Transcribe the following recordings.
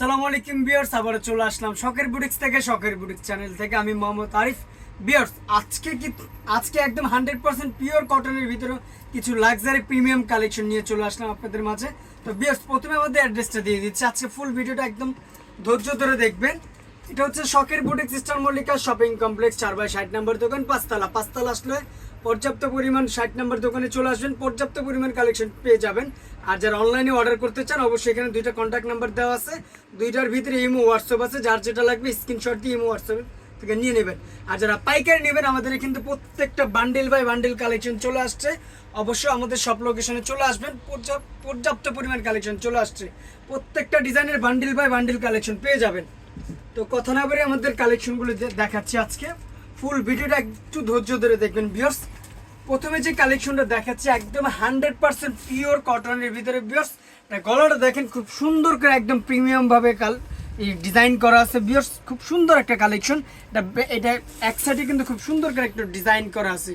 সালাম আলাইকুম বিয়ার্স আবার চলে আসলাম শখের বুটিক্স থেকে, শখের বুটিক্স চ্যানেল থেকে। আমি মোহাম্মদ আরিফ। বিয়ার্স আজকে কি আজকে একদম হান্ড্রেড পার্সেন্ট পিওর কটনের ভিতরে কিছু লাক্সারি প্রিমিয়াম কালেকশন নিয়ে চলে আসলাম আপনাদের মাঝে। তো বিয়ার্স প্রথমে আমাদের অ্যাড্রেসটা দিয়ে দিচ্ছি। আজকে ফুল ভিডিওটা একদম ধৈর্য ধরে দেখবেন। এটা হচ্ছে শখের boutique sister Mallika shopping complex, চার বাই ষাট নম্বর দোকান, পাঁচতলা। পাঁচতলা আসলে পর্যাপ্ত পরিমাণ ষাট নাম্বার দোকানে চলে আসবেন, পর্যাপ্ত পরিমাণ কালেকশন পেয়ে যাবেন। আর যারা অনলাইনে অর্ডার করতে চান, অবশ্যই এখানে দুইটা কন্ট্যাক্ট নাম্বার দেওয়া আছে। দুইটার ভিতরে ইমো হোয়াটসঅ্যাপ আছে, যার যেটা লাগবে স্ক্রিনশট দিয়ে ইমো হোয়াটসঅ্যাপ থেকে নিয়ে নেবেন। আর যারা পাইকারি নেবেন, আমাদের কিন্তু প্রত্যেকটা বান্ডেল বাই বান্ডেল কালেকশন চলে আসছে। অবশ্যই আমাদের সব লোকেশনে চলে আসবেন পর্যাপ্ত পরিমাণ কালেকশন চলে আসছে। প্রত্যেকটা ডিজাইনের বান্ডেল বাই বান্ডেল কালেকশন পেয়ে যাবেন। তো কথা না বলে আমাদের কালেকশনগুলো দেখাচ্ছি আজকে। ফুল ভিডিওটা একটু ধৈর্য ধরে দেখবেন বিয়ার্স প্রথমে যে কালেকশনটা দেখাচ্ছি, একদম হান্ড্রেড পার্সেন্ট পিওর কটনের ভিতরে বিয়ার্স গলাটা দেখেন খুব সুন্দর করে একদম প্রিমিয়ামভাবে কাল এই ডিজাইন করা আছে বিয়ার্স খুব সুন্দর একটা কালেকশন এটা এটা এক সাইডে কিন্তু খুব সুন্দর করে একটা ডিজাইন করা আছে।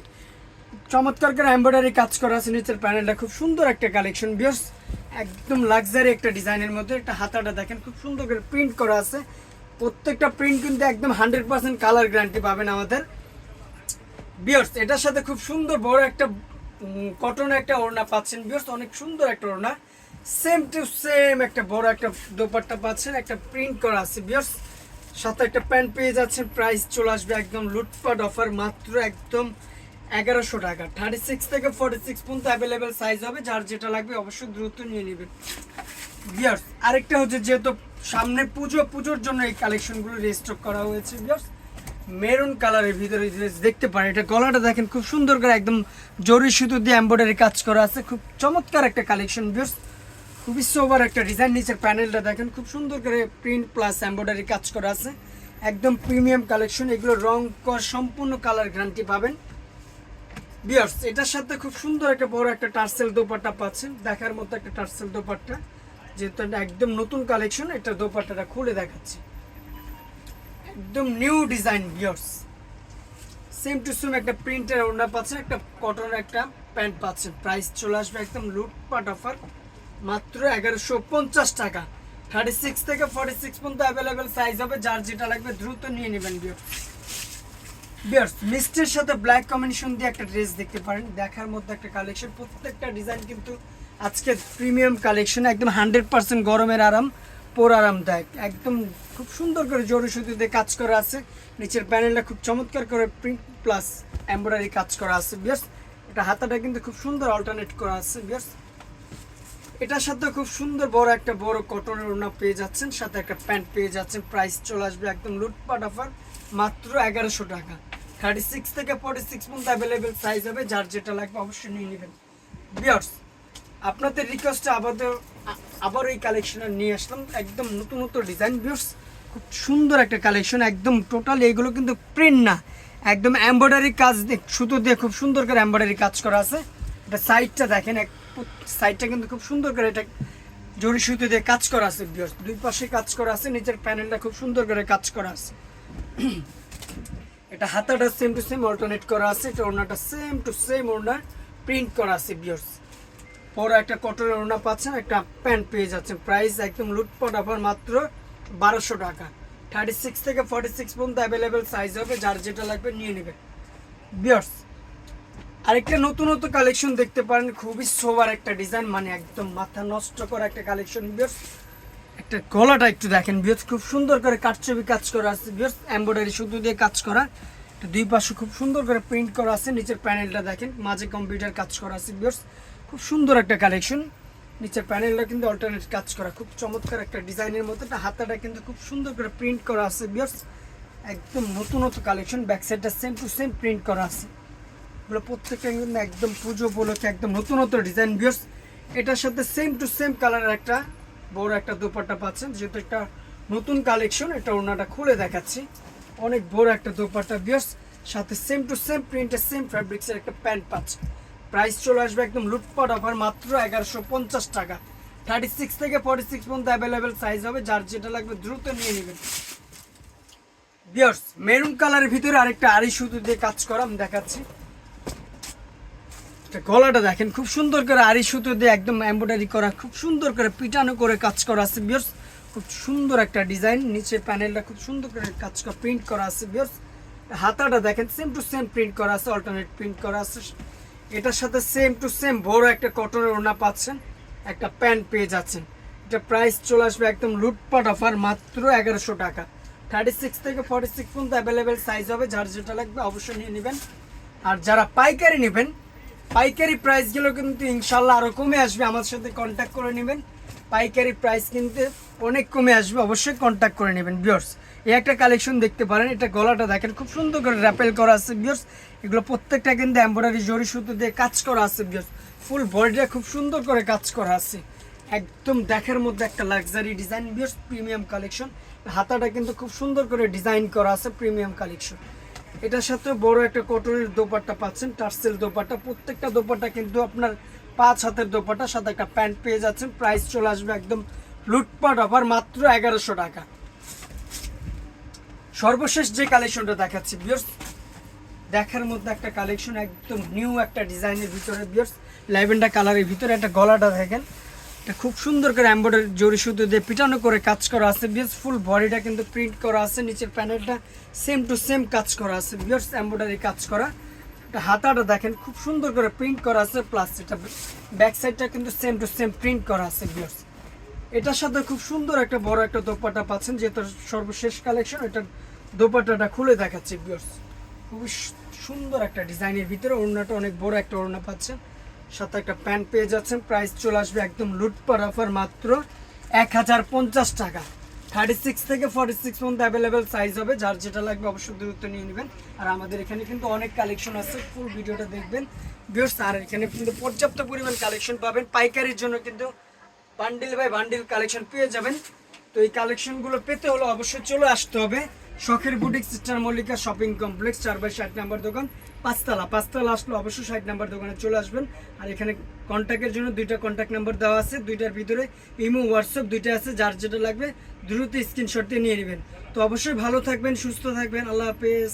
চমৎকার করে এমব্রয়ডারি কাজ করা আছে নিচের প্যানেলটা খুব সুন্দর একটা কালেকশন বিয়ার্স একদম লাক্সারি একটা ডিজাইনের মধ্যে, একটা হাতাটা দেখেন, খুব সুন্দর করে প্রিন্ট করা আছে। প্রত্যেকটা প্রিন্ট কিন্তু একদম হান্ড্রেড পার্সেন্ট কালার গ্যারান্টি পাবেন আমাদের। বিয়ার্স এটার সাথে খুব সুন্দর বড় একটা কটন একটা ওড়না পাচ্ছেন বিয়ার্স অনেক সুন্দর একটা ওড়না। সেম টু সেম একটা বড় একটা দোপাট্টা পাচ্ছেন, একটা প্রিন্ট করা আছে বিয়ার্স সাথে একটা প্যান্ট পেয়ে যাচ্ছেন প্রাইস চলে আসবে একদম লুটপাট অফার মাত্র একদম এগারোশো টাকা। থার্টি সিক্স থেকে ফর্টি সিক্স পর্যন্ত অ্যাভেলেবেল সাইজ হবে, যার যেটা লাগবে অবশ্যই দ্রুত নিয়ে নেবেন। বিয়ার্স আরেকটা হচ্ছে যেহেতু সামনে পুজো, পুজোর জন্য এই কালেকশনগুলো রেস্টক করা হয়েছে বিয়ার্স মেরুন কালারের ভিতরে যে দেখতে পারেন, এটা গলাটা দেখেন খুব সুন্দর করে একদম জরি সুতো দিয়ে এম্ব্রয়ডারি কাজ করা আছে। খুব চমৎকার একটা কালেকশন বিয়ার্স খুবই সোবার একটা ডিজাইন নিচের প্যানেলটা দেখেন, খুব সুন্দর করে প্রিন্ট প্লাস এম্ব্রয়ডারি কাজ করা আছে। একদম প্রিমিয়াম কালেকশন এগুলো রং, কর, সম্পূর্ণ কালার গ্যারান্টি পাবেন। বিয়ার্স এটার সাথে খুব সুন্দর একটা বড় একটা টার্সেল দোপাট্টা পাচ্ছেন। দেখার মতো একটা টার্সেল দোপাট্টা। যেহেতু একদম নতুন কালেকশন এটা দোপাট্টাটা খুলে দেখাচ্ছি। একদম নিউ ডিজাইন বিয়ার্স সেম টু সেম একটা প্রিন্টের ওড়না পাচ্ছেন একটা কটনের একটা প্যান্ট পাচ্ছেন প্রাইস চলে আসবে একদম লুটপাট অফার মাত্র এগারোশো পঞ্চাশ টাকা। থার্টি সিক্স থেকে ফর্টি সিক্স পর্যন্ত অ্যাভেলেবেল সাইজ হবে, যার যেটা লাগবে দ্রুত নিয়ে নেবেন বিয়ার্স বিয়ার্স মিস্টের সাথে ব্ল্যাক কম্বিনেশন দিয়ে একটা ড্রেস দেখতে পারেন। দেখার মধ্যে একটা কালেকশন প্রত্যেকটা ডিজাইন কিন্তু আজকে প্রিমিয়াম কালেকশন একদম হান্ড্রেড পার্সেন্ট গরমের আরাম। পোর আরামদায়ক। একদম খুব সুন্দর করে জোরে সুতিতে কাজ করা আছে। নিচের প্যানেলটা খুব চমৎকার করে প্রিন্ট প্লাস এমব্রয়ডারি কাজ করা আছে, বিয়ার্স। এটা হাতাটা কিন্তু খুব সুন্দর অল্টারনেট করা আছে, বিয়ার্স। এটার সাথে খুব সুন্দর বড় একটা বড় কটনের ওড়না পেয়ে যাচ্ছেন, সাথে একটা প্যান্ট পেয়ে যাচ্ছেন। প্রাইস চলে আসবে একদম লুটপাট অফার মাত্র এগারোশো টাকা। থার্টি সিক্স থেকে ফর্টি সিক্স পর্যন্ত অ্যাভেলেবেল সাইজ হবে, যার যেটা লাগবে অবশ্যই নিয়ে নেবেন। বিয়ার্স, আপনাদের রিকোয়েস্টটা আবারও আবার এই কালেকশনে নিয়ে আসলাম। একদম নতুন নতুন ডিজাইন বিয়ার্স খুব সুন্দর একটা কালেকশন একদম টোটাল এগুলো কিন্তু প্রিন্ট না। একদম এমব্রয়ডারি কাজ সুতো দিয়ে খুব সুন্দর করে এমব্রয়ডারি কাজ করা আছে। এটা সাইডটা দেখেন, এক সাইডটা কিন্তু খুব সুন্দর করে এটা জরি সুতো দিয়ে কাজ করা আছে বিয়ার্স দুই পাশে কাজ করা আছে, নিচের প্যানেলটা খুব সুন্দর করে কাজ করা আছে। এটা হাতাটা সেম টু সেম অল্টারনেট করা আছে, এটা ওড়নাটা সেম টু সেম ওড়না প্রিন্ট করা আছে বিয়ার্স বড় একটা কটনের ওড়না পাচ্ছেন একটা প্যান্ট পেয়ে যাচ্ছেন প্রাইস একদম লুটপট অফার মাত্র বারোশো টাকা। থার্টি সিক্স থেকে ফর্টি সিক্স পর্যন্ত অ্যাভেলেবেল সাইজ হবে, যার যেটা লাগবে নিয়ে নেবে। বিয়ার্স আরেকটা নতুন কালেকশন দেখতে পারেন, খুবই সোবার একটা ডিজাইন মানে একদম মাথা নষ্ট করা একটা কালেকশন বিয়ার্স একটা গলাটা একটু দেখেন বিয়ার্স খুব সুন্দর করে কাটছবি কাজ করা আছে বিয়ার্স এমব্রয়ডারি সুতো দিয়ে কাজ করা। দুই পাশে খুব সুন্দর করে প্রিন্ট করা আছে, নিচের প্যানেলটা দেখেন, মাঝে কম্পিউটার কাজ করা আছে বিয়ার্স খুব সুন্দর একটা কালেকশন নিচের প্যানেলটা কিন্তু অল্টারনেট কাজ করা। খুব চমৎকার একটা ডিজাইনের মধ্যে। একটা হাতাটা কিন্তু খুব সুন্দর করে প্রিন্ট করা আছে বিয়ার্স একদম নতুনত্ব কালেকশন ব্যাক সাইডটা সেম টু সেম প্রিন্ট করা আছে। এগুলো প্রত্যেকটা কিন্তু একদম পুজো উপলক্ষে একদম নতুনত্ব ডিজাইন বিয়ার্স এটার সাথে সেম টু সেম কালারের একটা বড় একটা দোপাট্টা পাচ্ছেন। যেহেতু একটা নতুন কালেকশন এটা ওনাটা খুলে দেখাচ্ছি। অনেক বড় একটা দোপাট্টা বিয়ার্স সাথে সেম টু সেম প্রিন্টের সেম ফ্যাব্রিক্সের একটা প্যান্ট পাচ্ছেন। প্রাইস চলে আসবে একদম লুটপাট অফার মাত্র এগারোশো পঞ্চাশ টাকা। থার্টি সিক্স থেকে ফর্টি সিক্স পর্যন্ত অ্যাভেলেবেল সাইজ হবে, যার যেটা লাগবে দ্রুত নিয়ে নেবেন। বিয়ার্স মেরুন কালারের ভিতরে আরেকটা আড়ি সুতো দিয়ে কাজ করা, আমি দেখাচ্ছি। গলাটা দেখেন, খুব সুন্দর করে আড়ি সুতো দিয়ে একদম এমব্রয়ডারি করা, খুব সুন্দর করে পিটানো করে কাজ করা আছে বিয়ার্স খুব সুন্দর একটা ডিজাইন নিচে প্যানেলটা খুব সুন্দর করে কাজ করা প্রিন্ট করা আছে বিয়ার্স হাতাটা দেখেন সেম টু সেম প্রিন্ট করা আছে অল্টারনেট প্রিন্ট করা আছে। এটার সাথে সেম টু সেম বড় একটা কটনের ওনা পাচ্ছেন, একটা প্যান্ট পেয়ে যাচ্ছেন। এটা প্রাইস চলে আসবে একদম লুটপাট অফার মাত্র এগারোশো টাকা। থার্টি সিক্স থেকে ফর্টি সিক্স পর্যন্ত অ্যাভেলেবেল সাইজ হবে, যার যেটা লাগবে অবশ্যই নিয়ে নেবেন। আর যারা পাইকারি নেবেন, পাইকারি প্রাইসগুলো কিন্তু ইনশাল্লাহ আরও কমে আসবে আমার সাথে কন্ট্যাক্ট করে নেবেন। পাইকারি প্রাইস কিন্তু অনেক কমে আসবে, অবশ্যই কন্ট্যাক্ট করে নেবেন বিয়ার্স এই একটা কালেকশন দেখতে পারেন, এটা গলাটা দেখেন, খুব সুন্দর করে র্যাপেল করা আছে বিয়ার্স এগুলো প্রত্যেকটা কিন্তু এম্ব্রয়ডারি জরি সুতো দিয়ে কাজ করা আছে বিয়ার্স ফুল বডিটা খুব সুন্দর করে কাজ করা আছে। একদম দেখার মধ্যে একটা লাক্সারি ডিজাইন বিয়ার্স প্রিমিয়াম কালেকশন হাতাটা কিন্তু খুব সুন্দর করে ডিজাইন করা আছে প্রিমিয়াম কালেকশন এটার সাথে বড় একটা কটনের দোপাট্টা পাচ্ছেন টার্সেল দোপাট্টা। প্রত্যেকটা দোপাট্টা কিন্তু আপনার পাঁচ হাতের দোপাট্টার সাথে একটা প্যান্ট পেয়ে যাচ্ছেন। প্রাইস চলে আসবে একদম লুটপাট অফার, মাত্র এগারোশো টাকা। সর্বশেষ যে কালেকশনটা দেখাচ্ছি বিয়ার্স দেখার মধ্যে একটা কালেকশন, একদম নিউ একটা ডিজাইনের ভিতরে বিয়ার্স ল্যাভেন্ডার কালারের ভিতরে একটা গলাটা দেখেন। এটা খুব সুন্দর করে এম্বয়ডারি জরি সুতো দিয়ে পিটানো করে কাজ করা আছে বিয়ার্স ফুল বডিটা কিন্তু প্রিন্ট করা আছে, নিচের প্যানেলটা সেম টু সেম কাজ করা আছে বিয়ার্স এম্বয়ডারি কাজ করা। হাতাটা দেখেন, খুব সুন্দর করে প্রিন্ট করা আছে প্লাস এটা ব্যাক সাইডটা কিন্তু সেম টু সেম প্রিন্ট করা আছে বিয়ার্স এটার সাথে খুব সুন্দর একটা বড় একটা দোপাটা পাচ্ছেন যেহেতু সর্বশেষ কালেকশন এটা দোপাটাটা খুলে দেখাচ্ছে বিয়ার্স খুবই সুন্দর একটা ডিজাইনের ভিতরে ওড়নাটা অনেক বড় একটা ওড়না পাচ্ছেন। সাথে একটা প্যান্ট পেয়ে যাচ্ছেন প্রাইস চলে আসবে একদম লুটপার অফার মাত্র এক হাজার পঞ্চাশ টাকা। থার্টি সিক্স থেকে ফর্টি সিক্স পর্যন্ত অ্যাভেলেবেল সাইজ হবে। যার যেটা লাগবে অবশ্যই দূরত্ব নিয়ে নেবেন। আর আমাদের এখানে কিন্তু অনেক কালেকশন আছে। ফুল ভিডিওটা দেখবেন। বিয়ার্স আর এখানে কিন্তু পর্যাপ্ত পরিমাণ কালেকশন পাবেন। পাইকারির জন্য কিন্তু বান্ডিল বাই বান্ডিল কালেকশন পেয়ে যাবেন। তো এই কালেকশনগুলো পেতে হলে অবশ্যই চলে আসতে হবে। শখের boutique sister Mallika shopping complex চার বাই ষাট নাম্বার দোকান। পাঁচতলা পাঁচতলা আসলে অবশ্যই ষাট নাম্বার দোকানে চলে আসবেন। আর এখানে কন্ট্যাক্টের জন্য দুইটা কন্ট্যাক্ট নাম্বার দেওয়া আছে, দুইটার ভিতরে ইমো, হোয়াটসঅ্যাপ দুইটা আছে, যার যেটা লাগবে দ্রুত স্ক্রিনশট দিয়ে নিয়ে নেবেন। তো অবশ্যই ভালো থাকবেন, সুস্থ থাকবেন, আল্লাহ হাফেজ।